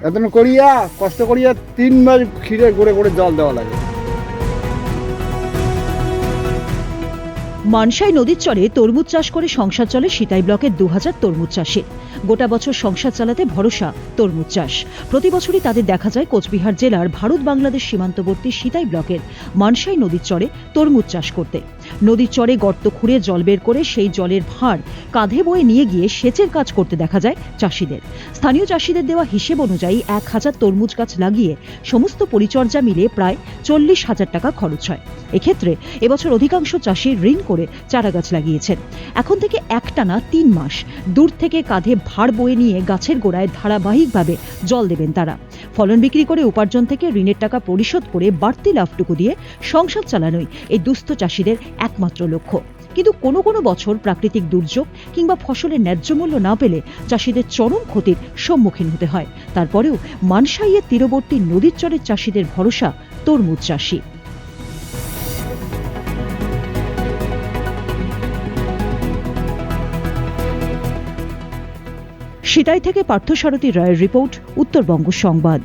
এত করিয়া, কষ্ট করিয়া তিন মাস খিরে গড়ে গড়ে জল দেওয়া লাগে। মানসাই নদীর চরে তরমুজ চাষ করে সংসার চলে সিতাই ব্লকের দু হাজার তরমুজ চাষে। গোটা বছর সংসার চালাতে ভরসা তরমুজ চাষ। প্রতি বছরই তাদের দেখা যায় কোচবিহার জেলার ভারত বাংলাদেশ সীমান্তবর্তী সিতাই ব্লকের মানসাই নদীর চরে তরমুজ চাষ করতে। নদীর চরে গর্ত খুঁড়ে জল বের করে সেই জলের ভার কাঁধে বয়ে নিয়ে গিয়ে সেচের কাজ করতে দেখা যায় চাষিদের। স্থানীয় চাষিদের দেওয়া হিসেব অনুযায়ী এক হাজার তরমুজ গাছ লাগিয়ে সমস্ত পরিচর্যা মিলে প্রায় চল্লিশ হাজার টাকা খরচ হয়। এক্ষেত্রে এবছর অধিকাংশ চাষি ঋণ করে চারা গাছ লাগিয়েছেন। এখন থেকে একটানা তিন মাস। দূর থেকে কাঁধে ভার বয়ে নিয়ে গাছের গোড়ায় ধারাবাহিকভাবে জল দেবেন তারা। ফলন বিক্রি করে উপার্জন থেকে ঋণের টাকা পরিশোধ করে বাড়তি লাভটুকু দিয়ে সংসার চালানোই এই দুস্থ চাষিদের একমাত্র লক্ষ্য। কিন্তু কোনো কোনো বছর প্রাকৃতিক দুর্যোগ কিংবা ফসলের ন্যায্য মূল্য না পেলে চাষিদের চরম ক্ষতির সম্মুখীন হতে হয়। তারপরেও মানসাইয়ের তীরবর্তী নদীর চরের চাষিদের ভরসা তরমুজ চাষি। সিতাই থেকে পার্থসারথী রায়ের রিপোর্ট, উত্তরবঙ্গ সংবাদ।